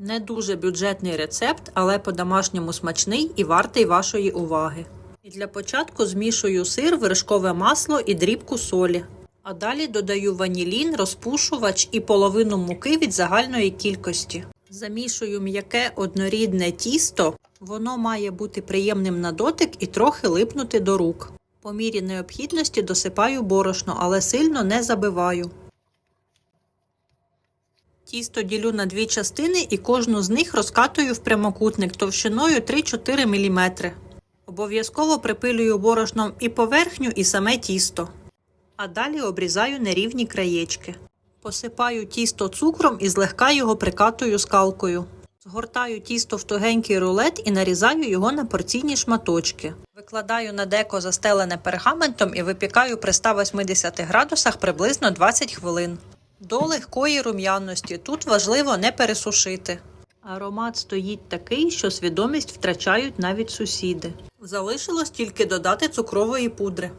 Не дуже бюджетний рецепт, але по-домашньому смачний і вартий вашої уваги. І для початку змішую сир, вершкове масло і дрібку солі. А далі додаю ванілін, розпушувач і половину муки від загальної кількості. Замішую м'яке однорідне тісто. Воно має бути приємним на дотик і трохи липнути до рук. По мірі необхідності досипаю борошно, але сильно не забиваю. Тісто ділю на дві частини і кожну з них розкатую в прямокутник товщиною 3-4 мм. Обов'язково припилюю борошном і поверхню, і саме тісто. А далі обрізаю нерівні краєчки. Посипаю тісто цукром і злегка його прикатую скалкою. Згортаю тісто в тугенький рулет і нарізаю його на порційні шматочки. Викладаю на деко застелене пергаментом і випікаю при 180 градусах приблизно 20 хвилин. До легкої рум'яності тут важливо не пересушити. Аромат стоїть такий, що свідомість втрачають навіть сусіди. Залишилось тільки додати цукрової пудри.